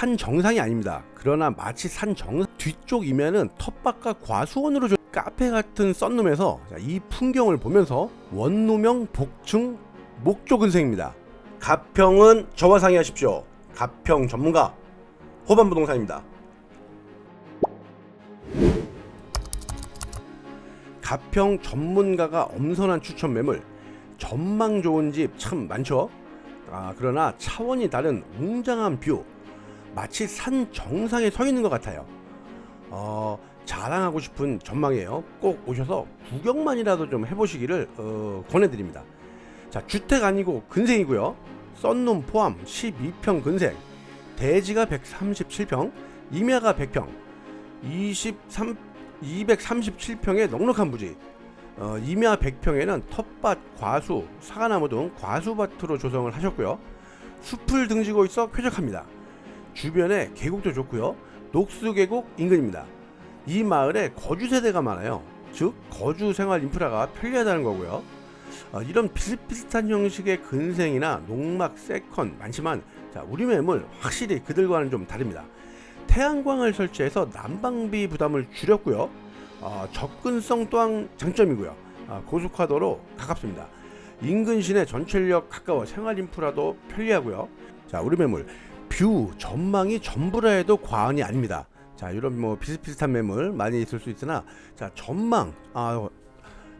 산 정상이 아닙니다. 그러나 마치 산정 뒤쪽이면은 텃밭과 과수원으로 좀 카페 같은 썬룸에서 자, 이 풍경을 보면서 원노명 복층 목조 근생입니다. 가평은 저와 상의하십시오. 가평 전문가 호반부동산입니다. 가평 전문가가 엄선한 추천 매물 전망 좋은 집 참 많죠. 아, 그러나 차원이 다른 웅장한 뷰 마치 산 정상에 서 있는 것 같아요. 어, 자랑하고 싶은 전망이에요. 꼭 오셔서 구경만이라도 좀 해보시기를 어, 권해드립니다. 자, 주택 아니고 근생이고요. 썬룸 포함 12평 근생, 대지가 137평, 임야가 100평, 23 237평의 넉넉한 부지. 어, 임야 100평에는 텃밭, 과수, 사과나무 등 과수밭으로 조성을 하셨고요. 숲을 등지고 있어 쾌적합니다. 주변에 계곡도 좋고요. 녹수 계곡 인근입니다. 이 마을에 거주 세대가 많아요. 즉 거주 생활 인프라가 편리하다는 거고요. 어, 이런 비슷비슷한 형식의 근생이나 농막 세컨 많지만 자, 우리 매물 확실히 그들과는 좀 다릅니다. 태양광을 설치해서 난방비 부담을 줄였고요. 어, 접근성 또한 장점이고요. 아, 고속화도로 가깝습니다. 인근 시내 전철역 가까워 생활 인프라도 편리하고요. 자, 우리 매물 뷰 전망이 전부라 해도 과언이 아닙니다. 자, 이런 뭐 비슷비슷한 매물 많이 있을 수 있으나 자, 전망 아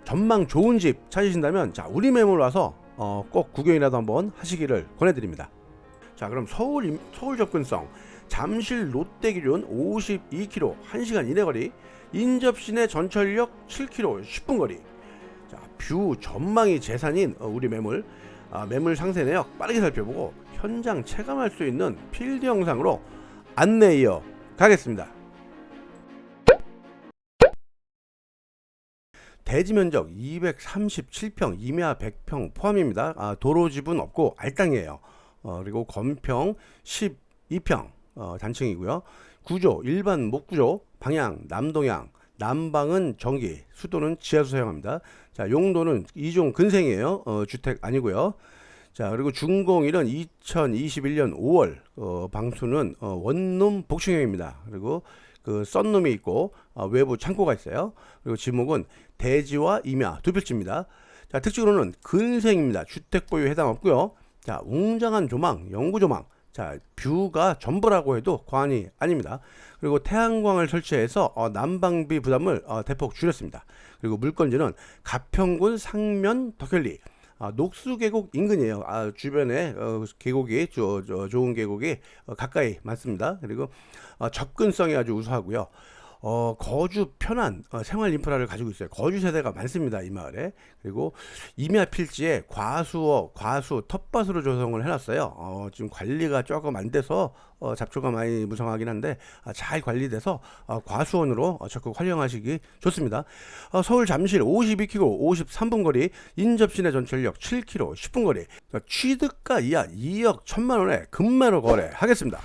전망 좋은 집 찾으신다면 자, 우리 매물 와서 어, 꼭 구경이라도 한번 하시기를 권해드립니다. 자, 그럼 서울 임- 서울 접근성 잠실 롯데기준 52km 1시간 이내 거리 인접시내 전철역 7km 10분 거리 자, 뷰 전망이 재산인 어, 우리 매물 아, 매물 상세 내역 빠르게 살펴보고 현장 체감할 수 있는 필드 영상으로 안내 이어 가겠습니다. 대지 면적 237평, 임야 100평 포함입니다. 아, 도로 지분 없고 알땅이에요. 어, 그리고 건평 12평 어, 단층이고요. 구조 일반 목구조, 방향 남동향, 남방은 전기, 수도는 지하수 사용합니다. 자, 용도는 이종 근생이에요. 어, 주택 아니고요. 자, 그리고 준공일은 2021년 5월, 어, 방수는 어, 원룸 복층형입니다. 그리고 그 썬룸이 있고 어, 외부 창고가 있어요. 그리고 지목은 대지와 임야 두 필지입니다. 자, 특징으로는 근생입니다. 주택 보유 해당 없고요. 자, 웅장한 조망, 영구 조망. 자, 뷰가 전부라고 해도 과언이 아닙니다. 그리고 태양광을 설치해서 어, 난방비 부담을 어, 대폭 줄였습니다. 그리고 물건지는 가평군 상면 덕현리 아, 녹수 계곡 인근이에요. 아, 주변에 어, 계곡이 저, 저, 좋은 계곡이 어, 가까이 많습니다. 그리고 어, 접근성이 아주 우수하고요. 어, 거주 편한 어, 생활 인프라를 가지고 있어요. 거주 세대가 많습니다. 이 마을에. 그리고 임야 필지에 과수어, 과수, 텃밭으로 조성을 해놨어요. 어, 지금 관리가 조금 안 돼서 어, 잡초가 많이 무성하긴 한데 아, 잘 관리돼서 어, 과수원으로 어, 적극 활용하시기 좋습니다. 어, 서울 잠실 52km 53분 거리, 인접시내 전철역 7km 10분 거리. 자, 취득가 이하 2억 1천만 원에 금매로 거래하겠습니다.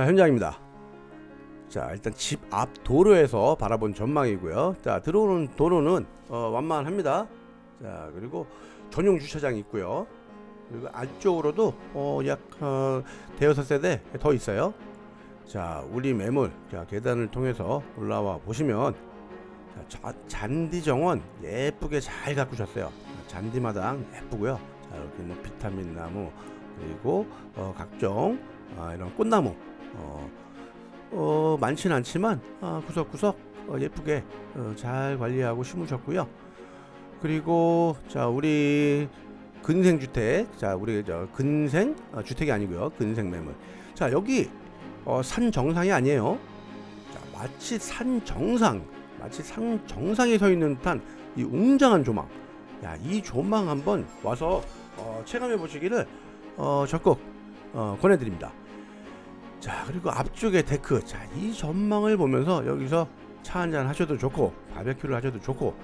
자, 현장입니다. 자, 일단 집 앞 도로에서 바라본 전망이고요. 자, 들어오는 도로는 어, 완만합니다. 자, 그리고 전용 주차장이 있고요. 그리고 안쪽으로도 어, 약 어, 대여섯 세대 더 있어요. 자, 우리 매물 자, 계단을 통해서 올라와 보시면 자, 자, 잔디 정원 예쁘게 잘 가꾸셨어요. 잔디마당 예쁘고요. 자, 여기는 비타민 나무 그리고 어, 각종 아, 이런 꽃나무 어, 어, 많지는 않지만 아, 구석구석 어, 예쁘게 어, 잘 관리하고 심으셨고요. 그리고 자 우리 근생 주택 자 우리 저 근생 아, 주택이 아니고요 근생 매물 자 여기 어, 산 정상이 아니에요. 자 마치 산 정상 마치 산 정상에 서 있는 듯한 이 웅장한 조망. 야 이 조망 한번 와서 어, 체감해 보시기를 어, 적극 어, 권해드립니다. 자 그리고 앞쪽에 데크. 자 이 전망을 보면서 여기서 차 한잔 하셔도 좋고 바베큐를 하셔도 좋고.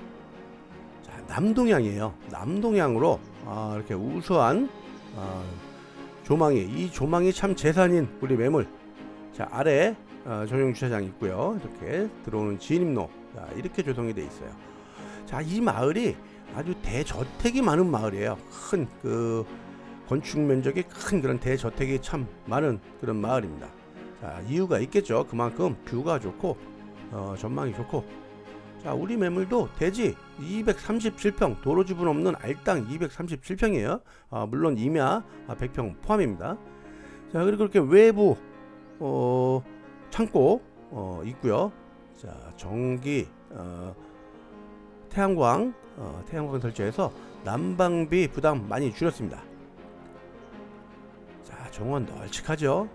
자 남동향이에요. 남동향으로 아, 이렇게 우수한 아, 조망이 이 조망이 참 재산인 우리 매물. 자 아래 어, 전용 주차장이 있고요. 이렇게 들어오는 진입로. 자, 이렇게 조성이 돼 있어요. 자 이 마을이 아주 대저택이 많은 마을이에요. 큰그 건축 면적이 큰 그런 대저택이 참 많은 그런 마을입니다. 자, 이유가 있겠죠. 그만큼 뷰가 좋고 어, 전망이 좋고. 자, 우리 매물도 대지 237평, 도로 지분 없는 알땅 237평이에요. 아, 물론 임야 아, 100평 포함입니다. 자, 그리고 이렇게 외부 어, 창고 어, 있고요. 자, 전기 어, 태양광 어, 태양광 설치해서 난방비 부담 많이 줄였습니다. 자, 정원 널찍하죠.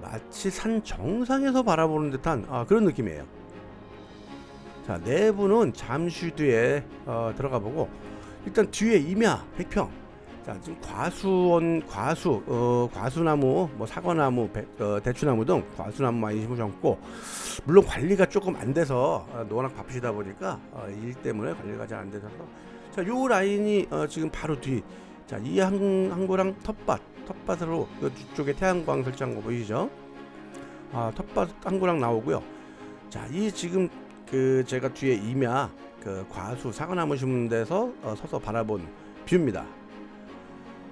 마치 산 정상에서 바라보는 듯한 아, 그런 느낌이에요. 자, 내부는 잠시 뒤에 어, 들어가 보고 일단 뒤에 임야 100평. 자, 지금 과수원, 과수, 어, 과수나무, 뭐 사과나무, 배, 어, 대추나무 등 과수나무 많이 심으셨고 물론 관리가 조금 안 돼서 어, 워낙 바쁘시다 보니까 어, 일 때문에 관리가 잘안 돼서 자, 요 라인이 어, 지금 바로 뒤. 자, 이 한, 항구랑 텃밭, 텃밭으로 그 뒤쪽에 태양광 설치한 거 보이시죠? 아, 텃밭 항구랑 나오고요. 자, 이 지금 그 제가 뒤에 임야 그 과수 사과나무 심은 데서 어, 서서 바라본 뷰입니다.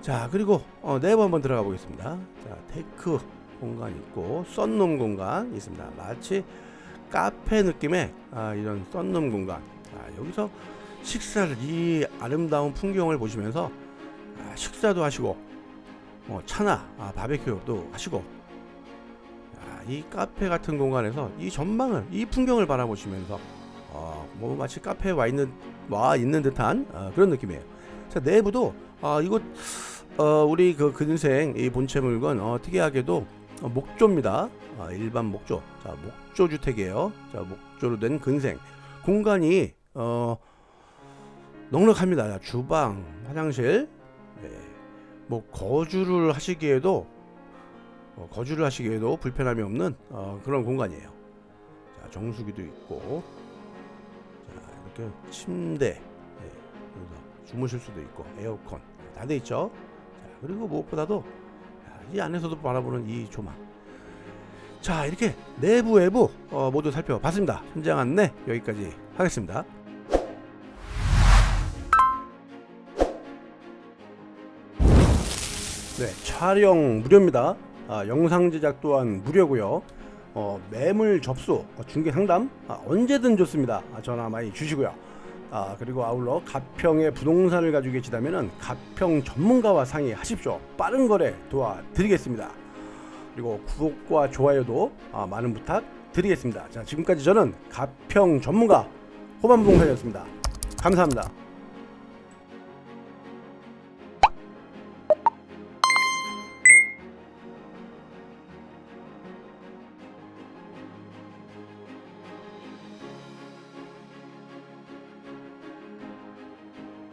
자, 그리고 어, 내부 한번 들어가 보겠습니다. 자, 데크 공간 있고 썬룸 공간 있습니다. 마치 카페 느낌의 아, 이런 썬룸 공간. 자, 여기서 식사를 이 아름다운 풍경을 보시면서 아, 식사도 하시고 뭐 차나 아, 바베큐도 하시고 아, 이 카페 같은 공간에서 이 전망을 이 풍경을 바라보시면서 어, 뭐 마치 카페에 와 있는 와 있는 듯한 어, 그런 느낌이에요. 자 내부도 아 이거 어, 우리 그 근생 이 본체 물건 어, 특이하게도 어, 목조입니다. 아, 일반 목조. 자 목조 주택이에요. 자 목조로 된 근생 공간이 어, 넉넉합니다. 자, 주방, 화장실. 네. 뭐 거주를 하시기에도 어, 거주를 하시기에도 불편함이 없는 어, 그런 공간이에요. 자, 정수기도 있고, 자, 이렇게 침대, 네, 주무실 수도 있고, 에어컨 다 돼 있죠. 자, 그리고 무엇보다도 야, 이 안에서도 바라보는 이 조망. 자, 이렇게 내부 외부 어, 모두 살펴봤습니다. 현장 안내 여기까지 하겠습니다. 네, 촬영 무료입니다. 아, 영상 제작 또한 무료고요. 어, 매물 접수, 어, 중개 상담 아, 언제든 좋습니다. 아, 전화 많이 주시고요. 아, 그리고 아울러 가평에 부동산을 가지고 계시다면 가평 전문가와 상의하십시오. 빠른 거래 도와드리겠습니다. 그리고 구독과 좋아요도 아, 많은 부탁 드리겠습니다. 자, 지금까지 저는 가평 전문가 호반부동산이었습니다. 감사합니다.